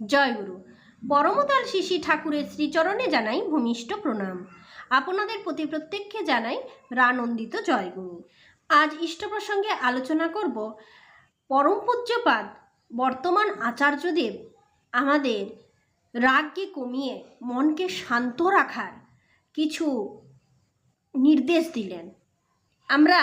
জয়গুরু পরমতাল শিশি ঠাকুরের শ্রীচরণে জানাই ভূমিষ্ঠ প্রণাম। আপনাদের প্রতি প্রত্যেককে জানাই রানন্দিত জয়গুরু আজ ইষ্ট প্রসঙ্গে আলোচনা করব পরম পূজ্যপাদ বর্তমান আচার্যদেব আমাদের রাগকে কমিয়ে মনকে শান্ত রাখার কিছু নির্দেশ দিলেন। আমরা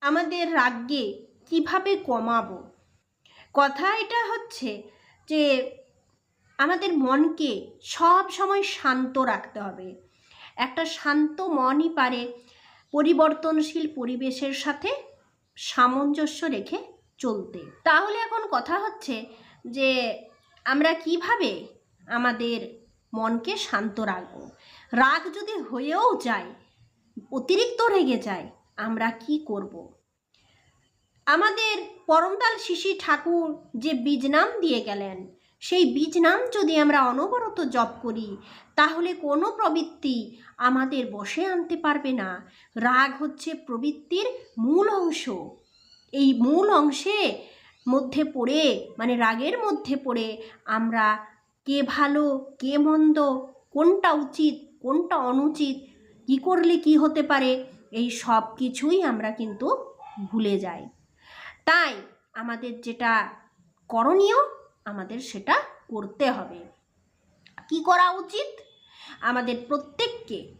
আমাদের রাগকে কীভাবে কমাবো? কথা এটা হচ্ছে যে আমাদের মনকে সব সময় শান্ত রাখতে হবে। একটা শান্ত মনই পারে পরিবর্তনশীল পরিবেশের সাথে সামঞ্জস্য রেখে চলতে। তাহলে এখন কথা হচ্ছে যে আমরা কীভাবে আমাদের মনকে শান্ত রাখব? রাগ যদি হয়েও যায়, অতিরিক্ত রেগে যায়, আমরা কি করব। আমাদের পরমতাল শিশি ঠাকুর যে বীজ নাম দিয়ে গেলেন সেই বীজ নাম যদি আমরা অনবরত জপ করি, তাহলে কোনো প্রবৃত্তি আমাদের বসে আনতে পারবে না। রাগ হচ্ছে প্রবৃত্তির মূল অংশ। এই মূল অংশে মধ্যে পড়ে মানে রাগের মধ্যে পড়ে আমরা কে ভালো, কে মন্দ, কোনটা উচিত, কোনটা অনুচিত, কী করলে কি হতে পারে, এই সব কিছুই আমরা কিন্তু ভুলে যাই। তাই আমাদের যেটা করণীয় আমাদের সেটা করতে হবে। কি করা উচিত? আমাদের প্রত্যেককে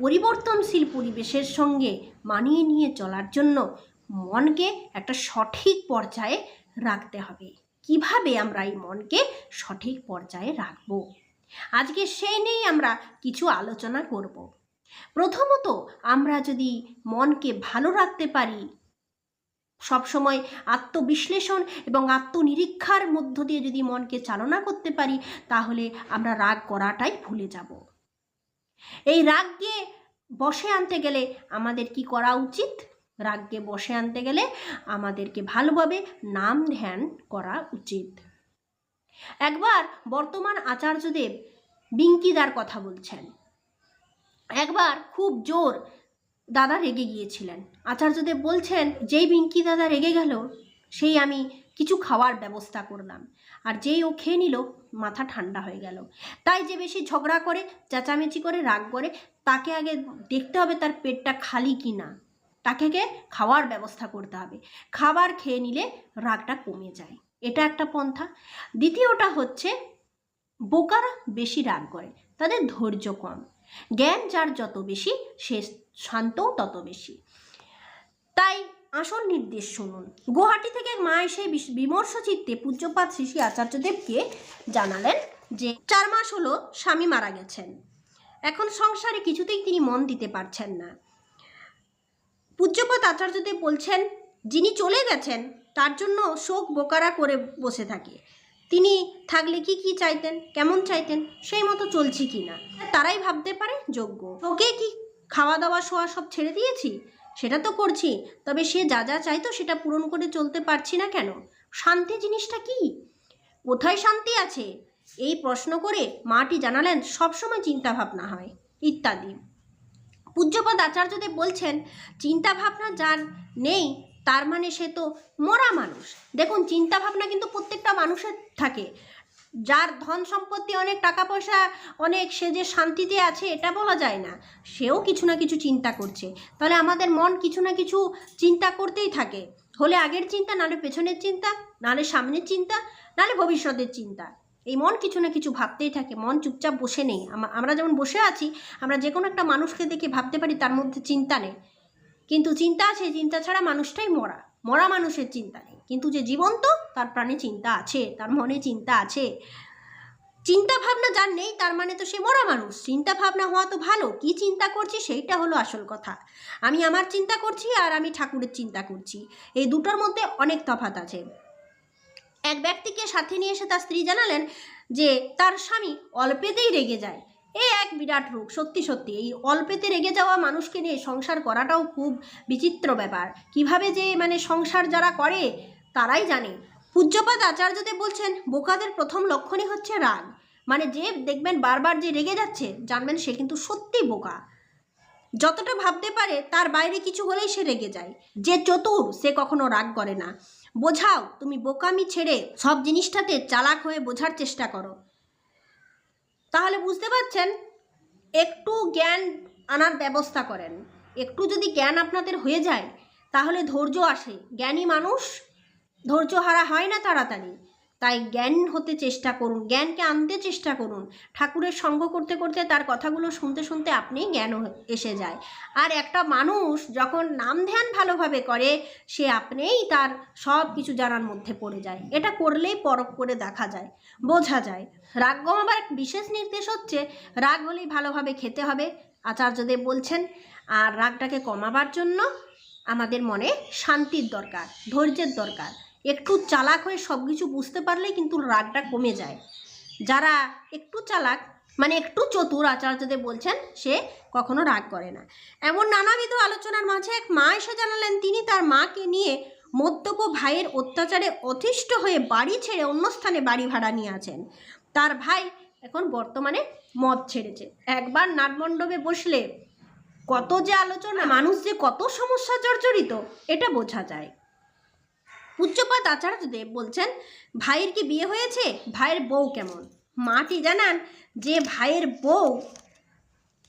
পরিবর্তনশীল পরিবেশের সঙ্গে মানিয়ে নিয়ে চলার জন্য মনকে একটা সঠিক পর্যায়ে রাখতে হবে। কীভাবে আমরা এই মনকে সঠিক পর্যায়ে রাখব? আজকে সেই নিয়েই আমরা কিছু আলোচনা করব। প্রথমত আমরা যদি মনকে ভালো রাখতে পারি সবসময় আত্মবিশ্লেষণ এবং আত্মনিরীক্ষার মধ্য দিয়ে যদি মনকে চালনা করতে পারি, তাহলে আমরা রাগ করাটাই ভুলে যাব। এই রাগকে বসে আনতে গেলে আমাদের কি করা উচিত? রাগকে বসে আনতে গেলে আমাদেরকে ভালোভাবে নাম ধ্যান করা উচিত। একবার বর্তমান আচার্যদেব বিঙ্কিদার কথা বলছেন। একবার খুব জোর দাদা রেগে গিয়েছিলেন। আচার্যদেব বলছেন, যেই বিঙ্কি দাদা রেগে গেল, সেই আমি কিছু খাওয়ার ব্যবস্থা করলাম। আর যেই ও খেয়ে নিল, মাথা ঠান্ডা হয়ে গেল। তাই যে বেশি ঝগড়া করে, চেঁচামেচি করে, রাগ করে, তাকে আগে দেখতে হবে তার পেটটা খালি কি না। তাকে খাওয়ার ব্যবস্থা করতে হবে। খাবার খেয়ে নিলে রাগটা কমে যায়। এটা একটা পন্থা। দ্বিতীয়টা হচ্ছে, বোকারা বেশি রাগ করে, তাদের ধৈর্য কম। জ্ঞান যার যত বেশি, সে শান্তও তত বেশি। তাই আসল নির্দেশ শুনুন। গুয়াহাটি থেকে মা এসে বিমর্ষ চিত্তে পূজ্যপাত শ্রী আচার্যদেবকে জানালেন যে, চার মাস হলো স্বামী মারা গেছেন। এখন সংসারে কিছুতেই তিনি মন দিতে পারছেন না। পূজ্যপাত আচার্যদেব বলছেন, যিনি চলে গেছেন, তার জন্য শোক বোকারা করে বসে থাকে। তিনি থাকলে কি কি চাইতেন, কেমন চাইতেন, সেই মতো চলছি কি না? তারাই ভাবতে পারে, যোগ্য। ওকে কি খাওয়া দাওয়া শোয়া সব ছেড়ে দিয়েছি? সেটা তো করছি, তবে সে যা যা চাইতো সেটা পূরণ করে চলতে পারছি না কেন? শান্তি জিনিসটা কি? কোথায় শান্তি আছে? এই প্রশ্ন করে মাটি জানালেন সবসময় চিন্তা ভাবনা হয়, ইত্যাদি। পূজ্যপদ আচার্যদেব বলছেন চিন্তা ভাবনা যার নেই, তার মানে সে তো মরা মানুষ। দেখুন চিন্তা ভাবনা কিন্তু প্রত্যেকটা মানুষের থাকে। যার ধন সম্পত্তি অনেক টাকা পয়সা, অনেক সে যে শান্তিতে আছে, এটা বলা যায় না। সেও কিছু না কিছু চিন্তা করছে। তাহলে আমাদের মন কিছু না কিছু চিন্তা করতেই থাকে। হলে আগের চিন্তা, নালে পেছনের চিন্তা, নালে সামনের চিন্তা, নালে ভবিষ্যতের চিন্তা। এই মন কিছু না কিছু ভাবতেই থাকে। মন চুপচাপ বসে নেই। আম- আমরা যেমন বসে আছি, আমরা যে কোনো একটা মানুষকে দেখে ভাবতে পারি, তার মধ্যে চিন্তা নেই। কিন্তু চিন্তা আছে চিন্তা ছাড়া মানুষটাই মরা। মরা মানুষের চিন্তা নেই। কিন্তু যে জীবন্ত, তার প্রাণে চিন্তা আছে, তার মনে চিন্তা আছে। চিন্তা ভাবনা যার নেই, তার মানে তো সে মরা মানুষ। চিন্তা ভাবনা হওয়া তো ভালো। কি চিন্তা করছি সেইটা হলো আসল কথা। আমি আমার চিন্তা করছি আর আমি ঠাকুরের চিন্তা করছি। এই দুটোর মধ্যে অনেক তফাৎ আছে। এক ব্যক্তিকে সাথে নিয়ে এসে তার স্ত্রী জানালেন যে, তার স্বামী অল্পেতেই রেগে যায়। এ এক বিরাট রোগ, সত্যি সত্যি। এই অল্পেতে রেগে যাওয়া মানুষকে নিয়ে সংসার করাটাও খুব বিচিত্র ব্যাপার। কীভাবে যে মানে সংসার যারা করে, তারাই জানে। পূজ্যপাদ আচার্যদেব বলছেন, বোকাদের প্রথম লক্ষণই হচ্ছে রাগ। মানে যে দেখবেন বারবার যে রেগে যাচ্ছে, জানবেন সে কিন্তু সত্যি বোকা। যতটা ভাবতে পারে, তার বাইরে কিছু হলেই সে রেগে যায়। যে চতুর, সে কখনো রাগ করে না। বোঝাও, তুমি বোকামি ছেড়ে সব জিনিসটাতে চালাক হয়ে বোঝার চেষ্টা করো। তাহলে বুঝতে পারছেন, একটু জ্ঞান আনার ব্যবস্থা করেন। একটু যদি জ্ঞান আপনাদের হয়ে যায়, তাহলে ধৈর্য আসে। জ্ঞানী মানুষ, ধৈর্য হারা হয় না তাড়াতাড়ি। তাই জ্ঞান হতে চেষ্টা করুন, জ্ঞানকে আনতে চেষ্টা করুন। ঠাকুরের সঙ্গ করতে করতে তার কথাগুলো শুনতে শুনতে আপনি জ্ঞান এসে যায়। আর একটা মানুষ যখন নাম ধ্যান ভালোভাবে করে, সে আপনিই তার সব কিছু জানার মধ্যে পড়ে যায়। এটা করলেই পরখ করে দেখা যায়, বোঝা যায়। রাগ এক বিশেষ নির্দেশ হচ্ছে, রাগ হলেই ভালোভাবে খেতে হবে, আচার্যদেব বলছেন। আর রাগটাকে কমাবার জন্য আমাদের মনে শান্তির দরকার, ধৈর্যের দরকার। একটু চালাক হয়ে সব কিছু বুঝতে পারলেই কিন্তু রাগটা কমে যায়। যারা একটু চালাক মানে একটু চতুর আচার্যদেব বলছেন, সে কখনো রাগ করে না। এমন নানাবিধ আলোচনার মাঝে এক মা এসে জানালেন, তিনি তার মাকে নিয়ে মদ্যপ ভাইয়ের অত্যাচারে অতিষ্ঠ হয়ে বাড়ি ছেড়ে অন্য স্থানে বাড়ি ভাড়া নিয়ে আছেন। তার ভাই এখন বর্তমানে মদ ছেড়েছে। একবার নাটমণ্ডপে বসলে কত যে আলোচনা, মানুষ যে কত সমস্যা জর্জরিত, এটা বোঝা যায়। পূজ্যপাত আচার্যদেব বলছেন, ভাইয়ের কি বিয়ে হয়েছে? ভাইয়ের বউ কেমন? মাটি জানান যে ভাইয়ের বউ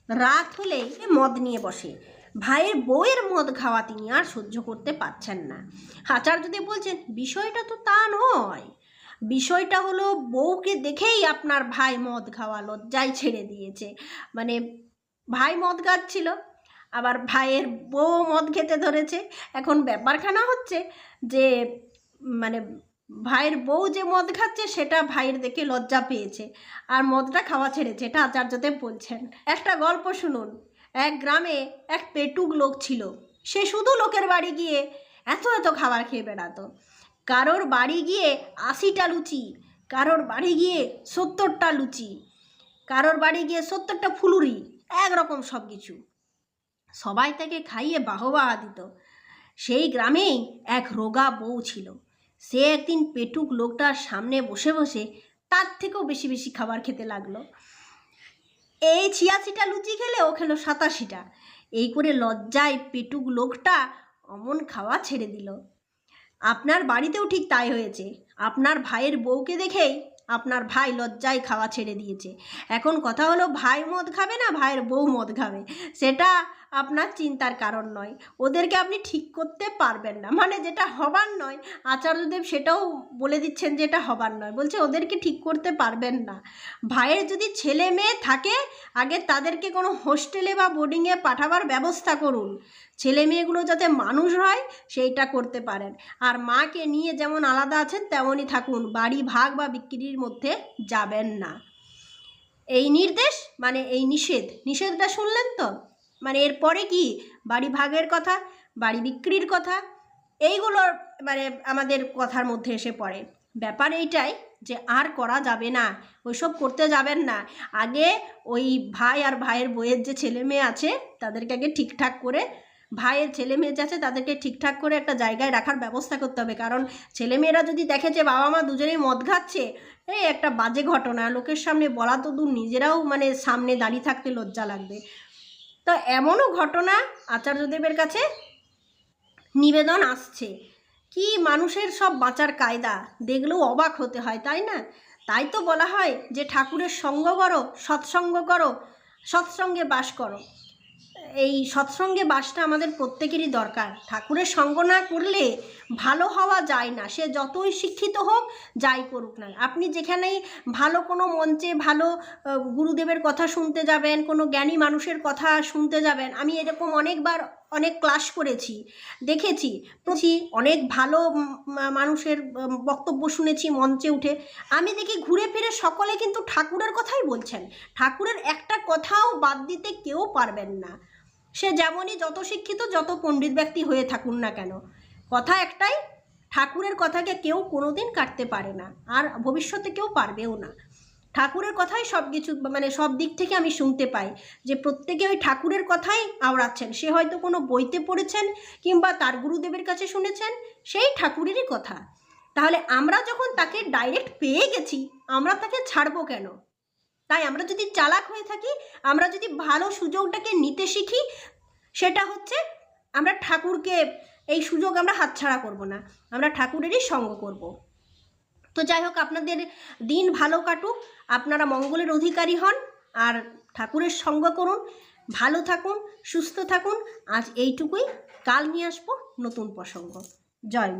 রাত হলে মদ নিয়ে বসে। ভাইয়ের বউয়ের মদ খাওয়া তিনি আর সহ্য করতে পারছেন না। আচার্যদেব বলছেন, বিষয়টা তো তা নয়। বিষয়টা হলো বউকে দেখেই আপনার ভাই মদ খাওয়া লজ্জায় ছেড়ে দিয়েছে। মানে ভাই মদ খাচ্ছিল আবার ভাইয়ের বউ মদ খেতে ধরেছে। এখন ব্যাপারখানা হচ্ছে যে মানে ভাইয়ের বউ যে মদ খাচ্ছে সেটা ভাইয়ের দেখে লজ্জা পেয়েছে আর মদটা খাওয়া ছেড়েছে, এটা আচার্যদেব বলছেন। একটা গল্প শুনুন। এক গ্রামে এক পেটুক লোক ছিল। সে শুধু লোকের বাড়ি গিয়ে এত এত খাবার খেয়ে বেড়াতো। কারোর বাড়ি গিয়ে আশিটা লুচি, কারোর বাড়ি গিয়ে সত্তরটা লুচি, কারোর বাড়ি গিয়ে সত্তরটা ফুলুরি, একরকম সব কিছু সবাই তাকে খাইয়ে বাহবা দিত। সেই গ্রামেই এক রোগা বউ ছিল। সে একদিন পেটুক লোকটার সামনে বসে বসে তার থেকেও বেশি বেশি খাবার খেতে লাগল। এই ছিয়াশিটা লুচি খেলে ও খেলো সাতাশিটা। এই করে লজ্জায় পেটুক লোকটা অমন খাওয়া ছেড়ে দিল। আপনার বাড়িতেও ঠিক তাই হয়েছে। আপনার ভাইয়ের বউকে দেখেই আপনার ভাই লজ্জায় খাওয়া ছেড়ে দিয়েছে। এখন কথা হলো ভাই মদ খাবে না ভাইয়ের বউ মদ খাবে। সেটা আপনার চিন্তার কারণ নয়। ওদেরকে আপনি ঠিক করতে পারবেন না। মানে যেটা হবার নয়, আচার্যদেব সেটাও বলে দিচ্ছেন যে এটা হবার নয়। বলছে ওদেরকে ঠিক করতে পারবেন না। ভাইয়ের যদি ছেলে মেয়ে থাকে, আগে তাদেরকে কোনো হোস্টেলে বা বোর্ডিংয়ে পাঠাবার ব্যবস্থা করুন। ছেলে মেয়েগুলো যাতে মানুষ হয়, সেইটা করতে পারেন। আর মাকে নিয়ে যেমন আলাদা আছেন, তেমনই থাকুন। বাড়ি ভাগ বা বিক্রির মধ্যে যাবেন না। এই নির্দেশ মানে এই নিষেধ। নিষেধটা শুনলেন তো? মানে এরপরে কি? বাড়ি ভাগের কথা, বাড়ি বিক্রির কথা এইগুলোর মানে আমাদের কথার মধ্যে এসে পড়ে। ব্যাপার এইটাই যে আর করা যাবে না, ওইসব করতে যাবেন না। আগে ওই ভাই আর ভাইয়ের বইয়ের যে ছেলে মেয়ে আছে, তাদেরকে আগে ঠিকঠাক করে, ভাইয়ের ছেলে মেয়ে যে আছে, তাদেরকে ঠিকঠাক করে একটা জায়গায় রাখার ব্যবস্থা করতে হবে। কারণ ছেলেমেয়েরা যদি দেখে যে বাবা মা দুজনেই মদ খাচ্ছে, এই একটা বাজে ঘটনা। লোকের সামনে বলা তো দূর, নিজেরাও মানে সামনে দাঁড়িয়ে থাকতে লজ্জা লাগবে। তো এমনও ঘটনা আচার্যদেবের কাছে নিবেদন আসছে। কি মানুষের সব বাঁচার কায়দা? দেখলেও অবাক হতে হয়, তাই না? তাই তো বলা হয় যে ঠাকুরের সঙ্গ করো, সৎসঙ্গ করো, সৎসঙ্গে বাস করো। এই সৎসঙ্গে বাসটা আমাদের প্রত্যেকেরই দরকার। ঠাকুরের সঙ্গ না করলে ভালো হওয়া যায় না। সে যতই শিক্ষিত হোক, যাই করুক না আপনি যেখানেই ভালো কোনো মঞ্চে ভালো গুরুদেবের কথা শুনতে যাবেন, কোনো জ্ঞানী মানুষের কথা শুনতে যাবেন, আমি এরকম অনেকবার অনেক ক্লাস করেছি, দেখেছি। অনেক ভালো মানুষের বক্তব্য শুনেছি মঞ্চে উঠে। আমি দেখি ঘুরে ফিরে সকলে কিন্তু ঠাকুরের কথাই বলছেন। ঠাকুরের একটা কথাও বাদ দিতে কেউ পারবেন না। সে যেমনই যত শিক্ষিত, যত পণ্ডিত ব্যক্তি হয়ে থাকুন না কেন। কথা একটাই, ঠাকুরের কথাকে কেউ কোনোদিন কাটতে পারে না, আর ভবিষ্যতে কেউ পারবেও না। ঠাকুরের কথাই সব কিছু মানে সব দিক থেকে আমি শুনতে পাই যে প্রত্যেকে ওই ঠাকুরের কথাই আওড়াচ্ছেন। সে হয়তো কোনো বইতে পড়েছেন কিংবা তার গুরুদেবের কাছে শুনেছেন, সেই ঠাকুরেরই কথা। তাহলে আমরা যখন তাকে ডাইরেক্ট পেয়ে গেছি, আমরা তাকে ছাড়বো কেন? তাই আমরা যদি চালাক হয়ে থাকি, আমরা যদি ভালো সুযোগটাকে নিতে শিখি, সেটা হচ্ছে আমরা ঠাকুরকে এই সুযোগ আমরা হাতছাড়া করব না, আমরা ঠাকুরেরই সঙ্গ করব তো যাই হোক, আপনাদের দিন ভালো কাটুক, আপনারা মঙ্গলের অধিকারী হন, আর ঠাকুরের সঙ্গ করুন, ভালো থাকুন, সুস্থ থাকুন, আজ এইটুকুই, কাল নিয়ে আসব নতুন প্রসঙ্গ জয়।